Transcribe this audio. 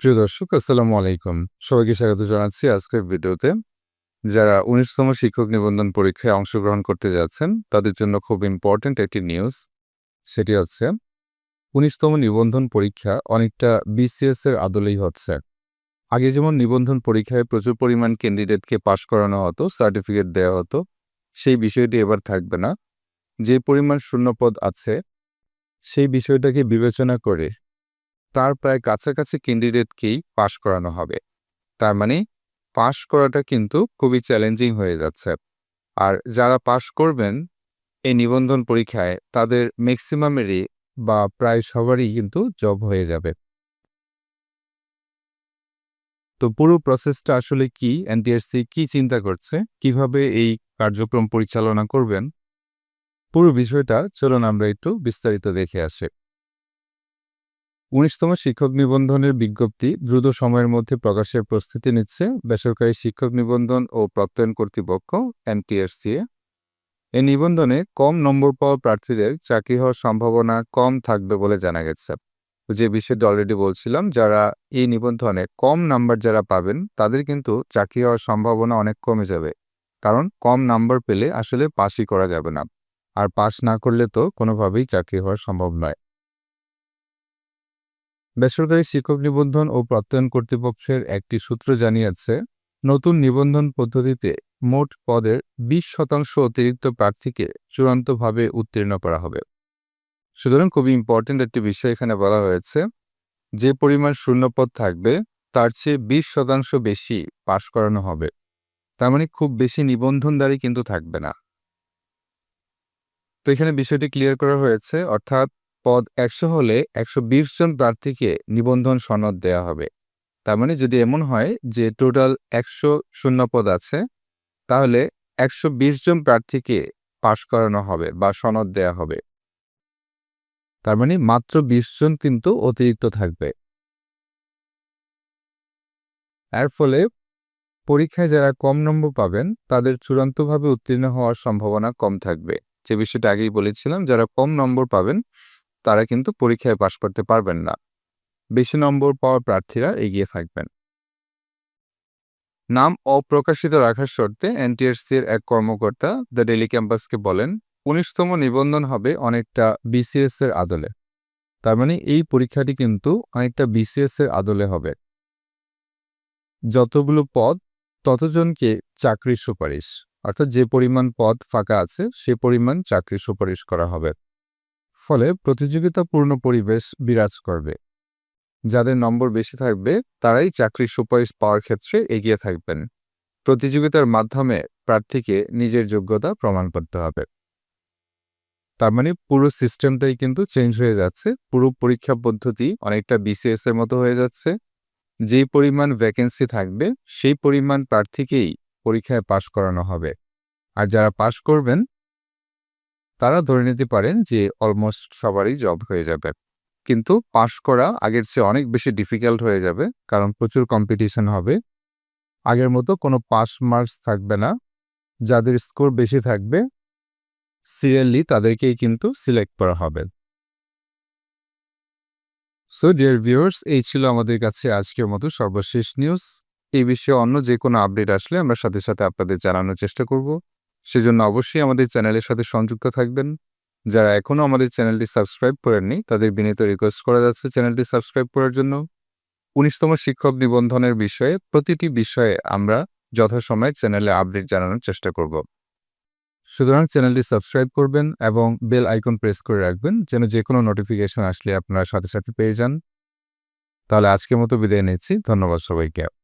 প্রিয় দর্শক, আসসালামু আলাইকুম। সবাইকে স্বাগত জানাচ্ছি আজকের ভিডিওতে। যারা উনিশতম শিক্ষক নিবন্ধন পরীক্ষায় অংশগ্রহণ করতে যাচ্ছেন, তাদের জন্য খুব ইম্পর্ট্যান্ট একটি নিউজ সেটি হচ্ছে, উনিশতম নিবন্ধন পরীক্ষা অনেকটা বিসিএস এর আদলেই হচ্ছে। আগে যেমন নিবন্ধন পরীক্ষায় প্রচুর পরিমাণ ক্যান্ডিডেটকে পাশ করানো হতো সার্টিফিকেট দেওয়া হতো, সেই বিষয়টি এবার থাকবে না। যে পরিমাণ শূন্যপদ আছে, সেই বিষয়টাকে বিবেচনা করে তার প্রায় কাছাকাছি ক্যান্ডিডেটকেই পাশ করানো হবে। তার মানে পাশ করাটা কিন্তু খুবই চ্যালেঞ্জিং হয়ে যাচ্ছে। আর যারা পাশ করবেন, এই নিবন্ধন পরীক্ষায় তাদের ম্যাক্সিমামেরই বা প্রায় সবারই কিন্তু জব হয়ে যাবে। তো পুরো প্রসেসটা আসলে কি? এনটিআরসি কি চিন্তা করছে? কীভাবে এই কার্যক্রম পরিচালনা করবেন? পুরো বিষয়টা চলুন আমরা একটু বিস্তারিত দেখে আসি। উনিশতম শিক্ষক নিবন্ধনের বিজ্ঞপ্তি দ্রুত সময়ের মধ্যে প্রকাশের প্রস্তুতি নিচ্ছে বেসরকারি শিক্ষক নিবন্ধন ও প্রত্যয়ন কর্তৃপক্ষ এনটিএসসিএ এই নিবন্ধনে কম নম্বর পাওয়া প্রার্থীদের চাকরি হওয়ার সম্ভাবনা কম থাকবে বলে জানা গেছে। যে বিষয়টি অলরেডি বলছিলাম, যারা এই নিবন্ধনে কম নাম্বার যারা পাবেন, তাদের কিন্তু চাকরি হওয়ার সম্ভাবনা অনেক কমে যাবে। কারণ কম নাম্বার পেলে আসলে পাশই করা যাবে না। আর পাশ না করলে তো কোনোভাবেই চাকরি হওয়া সম্ভব নয়। বেসরকারি শিক্ষক নিবন্ধন ও প্রত্যয়ন কর্তৃপক্ষের একটি সূত্র জানিয়েছে, নতুন নিবন্ধন পদ্ধতিতে মোট পদের বিশ শতাংশ অতিরিক্ত প্রার্থীকে চূড়ান্তভাবে উত্তীর্ণ করা হবে। সুতরাং খুবই ইম্পর্টেন্ট একটি বিষয় এখানে বলা হয়েছে, যে পরিমাণ শূন্যপদ থাকবে, তার চেয়ে বিশ শতাংশ বেশি পাশ করানো হবে। তার মানে খুব বেশি নিবন্ধনদারি কিন্তু থাকবে না। তো এখানে বিষয়টি ক্লিয়ার করা হয়েছে, অর্থাৎ পদ একশো হলে একশো বিশ জন প্রার্থীকে নিবন্ধন সনদ দেয়া হবে। তার মানে যদি এমন হয় যে টোটাল একশো শূন্য পদ আছে, তাহলে একশো বিশ জন প্রার্থীকে পাশ করানো হবে বা সনদ দেয়া হবে। তার মানে মাত্র বিশ জন কিন্তু অতিরিক্ত থাকবে। এর ফলে পরীক্ষায় যারা কম নম্বর পাবেন, তাদের চূড়ান্তভাবে উত্তীর্ণ হওয়ার সম্ভাবনা কম থাকবে। যে বিষয়টা আগেই বলেছিলাম, যারা কম নম্বর পাবেন তারা কিন্তু পরীক্ষায় পাশ করতে পারবেন না। বেশি নম্বর পাওয়া প্রার্থীরা এগিয়ে থাকবেন। নাম অপ্রকাশিত রাখার শর্তে এনটিএসসির এক কর্মকর্তা দ্য ডেলি ক্যাম্পাসকে বলেন, উনিশতম নিবন্ধন হবে অনেকটা বিসিএস এর আদলে। তার মানে এই পরীক্ষাটি কিন্তু অনেকটা বিসিএস এর আদলে হবে। যতগুলো পদ, ততজনকে চাকরির সুপারিশ। অর্থাৎ যে পরিমাণ পদ ফাঁকা আছে, সে পরিমাণ চাকরির সুপারিশ করা হবে। ফলে প্রতিযোগিতাপূর্ণ পরিবেশ বিরাজ করবে। যাদের নম্বর বেশি থাকবে, তারাই চাকরির সুপারিশ পাওয়ার ক্ষেত্রে এগিয়ে থাকবেন। প্রতিযোগিতার মাধ্যমে প্রার্থীকে নিজের যোগ্যতা প্রমাণ করতে হবে। তার মানে পুরো সিস্টেমটাই কিন্তু চেঞ্জ হয়ে যাচ্ছে। পুরো পরীক্ষা পদ্ধতি অনেকটা বিসিএস এর মতো হয়ে যাচ্ছে। যেই পরিমাণ ভ্যাকেন্সি থাকবে, সেই পরিমাণ প্রার্থীকেই পরীক্ষায় পাশ করানো হবে। আর যারা পাশ করবেন তারা ধরে নিতে পারেন যে অলমোস্ট সবারই জব হয়ে যাবে। কিন্তু পাশ করা আগের চেয়ে অনেক বেশি ডিফিকাল্ট হয়ে যাবে, কারণ প্রচুর কম্পিটিশন হবে। আগের মতো কোনো পাস মার্কস থাকবে না। যাদের স্কোর বেশি থাকবে সিরিয়ালি তাদেরকেই কিন্তু সিলেক্ট করা হবে। সো ডিয়ার ভিউয়ার্স এই ছিল আমাদের কাছে আজকের মতো সর্বশেষ নিউজ এই বিষয়ে অন্য যে কোনো আপডেট আসলে আমরা সাথে সাথে আপনাদের জানানোর চেষ্টা করব। সেজন্য অবশ্যই আমাদের চ্যানেলের সাথে সংযুক্ত থাকবেন। যারা এখনও আমাদের চ্যানেলটি সাবস্ক্রাইব করেননি, তাদের বিনীত রিকোয়েস্ট করা যাচ্ছে চ্যানেলটি সাবস্ক্রাইব করার জন্য। উনিশতম শিক্ষক নিবন্ধনের বিষয়ে, প্রতিটি বিষয়ে আমরা যথাসময়ে চ্যানেলে আপডেট জানানোর চেষ্টা করব। সুতরাং চ্যানেলটি সাবস্ক্রাইব করবেন এবং বেল আইকন প্রেস করে রাখবেন, যেন যে কোনো নোটিফিকেশন আসলে আপনারা সাথে সাথে পেয়ে যান। তাহলে আজকের মতো বিদায় নিচ্ছি, ধন্যবাদ সবাইকে।